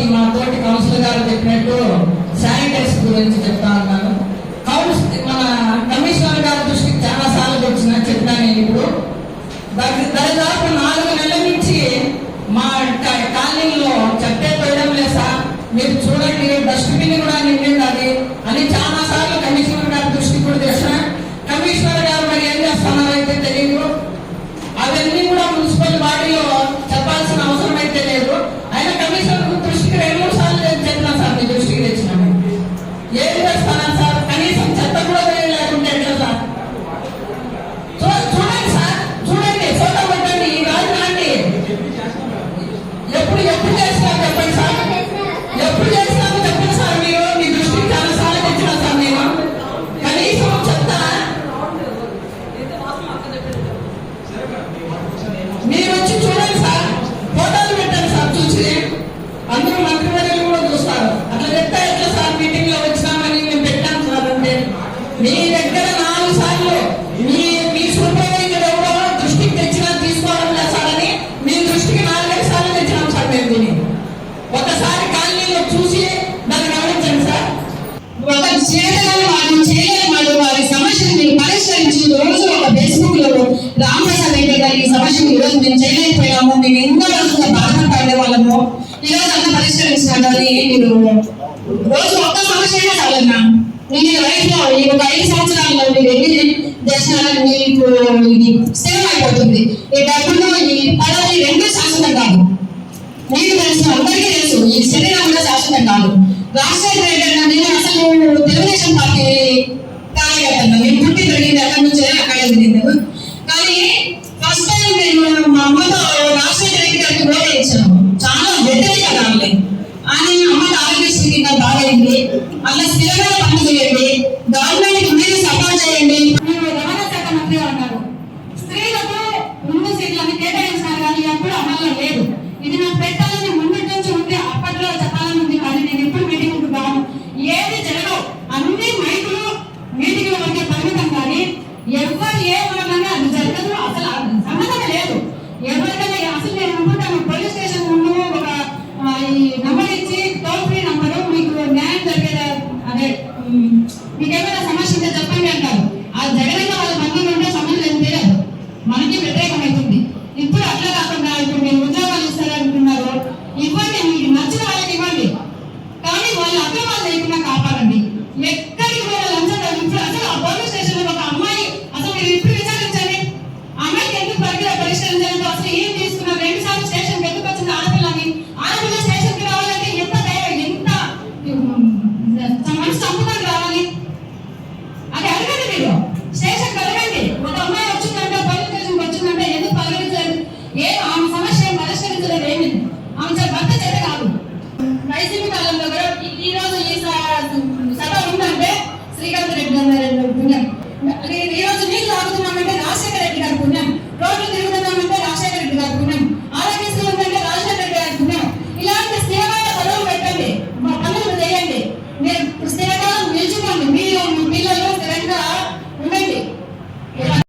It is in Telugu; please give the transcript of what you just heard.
కాబట్టి మా తోటి కౌన్సిలర్ గారు చెప్పినట్టు శానిటైజ్ గురించి చెప్తా ఉన్నాను. కౌన్స్ మన కమిషనర్ గారి దృష్టికి చాలా సార్లు వచ్చిన చెప్తాను నేను ఇప్పుడు. దాదాపు నాలుగు నెలల నుంచి మా కాలనీలో చెప్పే పోయడం లేదు సార్. అందరూ మంత్రివర్యులు కూడా చూస్తారు. అట్లా చెప్తే ఎట్లా సార్ మీటింగ్లో వచ్చినామని మేము పెట్టాం సార్ అంటే మీ దగ్గర నాలుగు సార్లు మీ మీ సూపర్వైజర్ ఎవరో దృష్టికి తెచ్చినా తీసుకోవడం లేదు సార్ అని మీ దృష్టికి నాలుగైదు సార్లు తెచ్చినాం సార్ మేము దీన్ని. ఒకసారి కాలనీలో చూసి దాన్ని గమనించండి సార్. ఒకరు చేయగలని వారు చేయలేని వారి సమస్యను మీరు పరిష్కరించి రోజు ఒక ఫేస్బుక్లో రామప్రసాద్ రెడ్డి గారి సమస్యను ఈరోజు మేము చేయలేకపోయాము. మేము ఎన్నో రోజులుగా దాంట్లోని మీరు రోజు ఒక్క సమస్య అయినా చాలన్నా. మీ లైఫ్లో ఈ ఒక ఐదు సంవత్సరాల్లో మీరు ఎన్ని దర్శనాలు మీకు ఇది సేవ్ అయిపోతుంది. ఈ డబ్బులు ఈ పదవి రెండు శాశ్వతం కాదు. మీకు తెలుసు అందరికీ తెలుసు ఈ శరీరం కూడా శాశ్వతం కాదు. రాష్ట్ర y de una